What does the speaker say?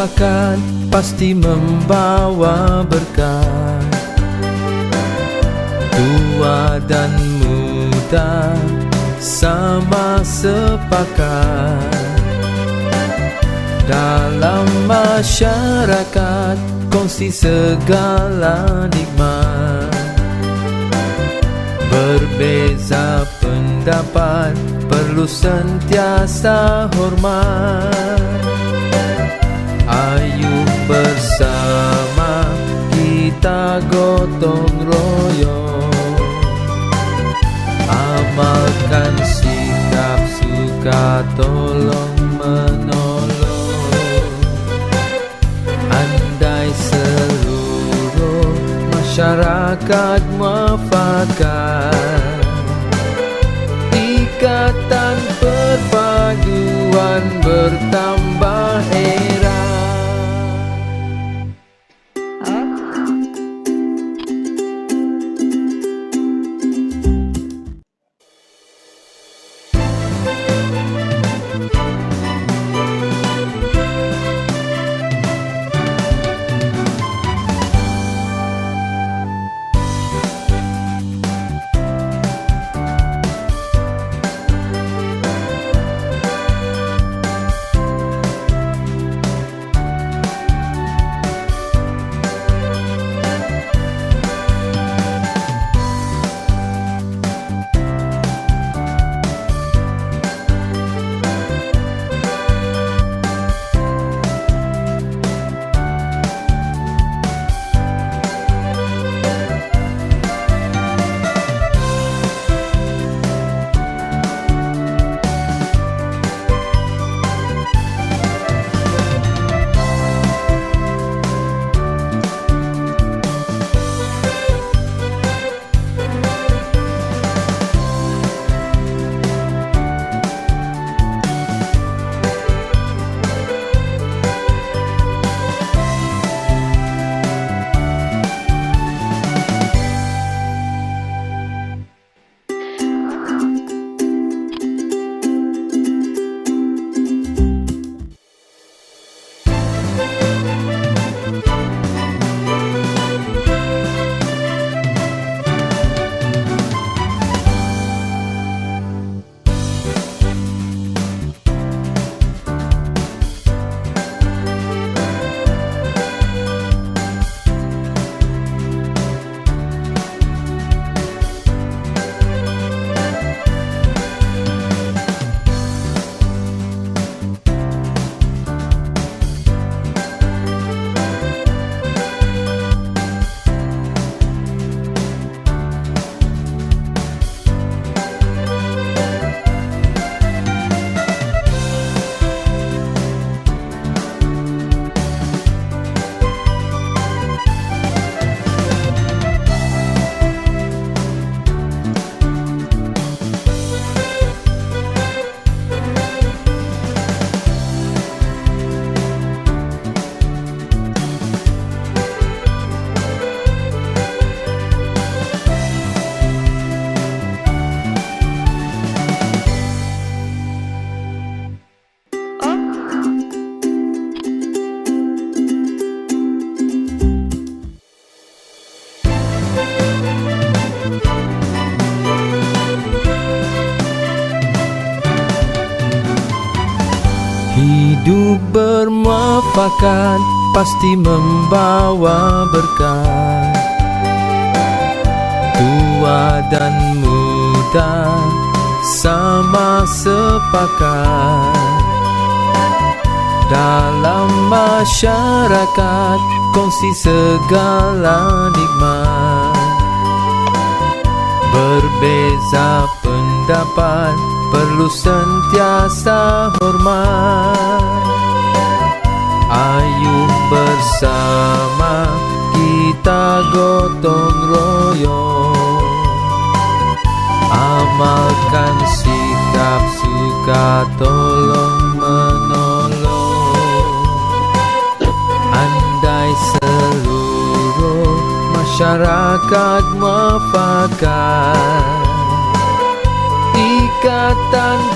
masyarakat pasti membawa berkah Tua dan muda sama sepakat. Dalam masyarakat kongsi segala nikmat. Berbeza pendapat perlu sentiasa hormat Ayo bersama kita gotong royong. Amalkan sikap suka tolong menolong. Andai seluruh masyarakat muafakat. Ikatan perpaduan bertambah era Hidup bermuafakat pasti membawa berkah Tua dan muda sama sepakat. Dalam masyarakat kongsi segala nikmat Berbeza pendapat perlu sentiasa hormat. Ayo bersama kita gotong royong. Amalkan sikap suka tolong masyarakat muafakat Ikatan perpaduan bertambah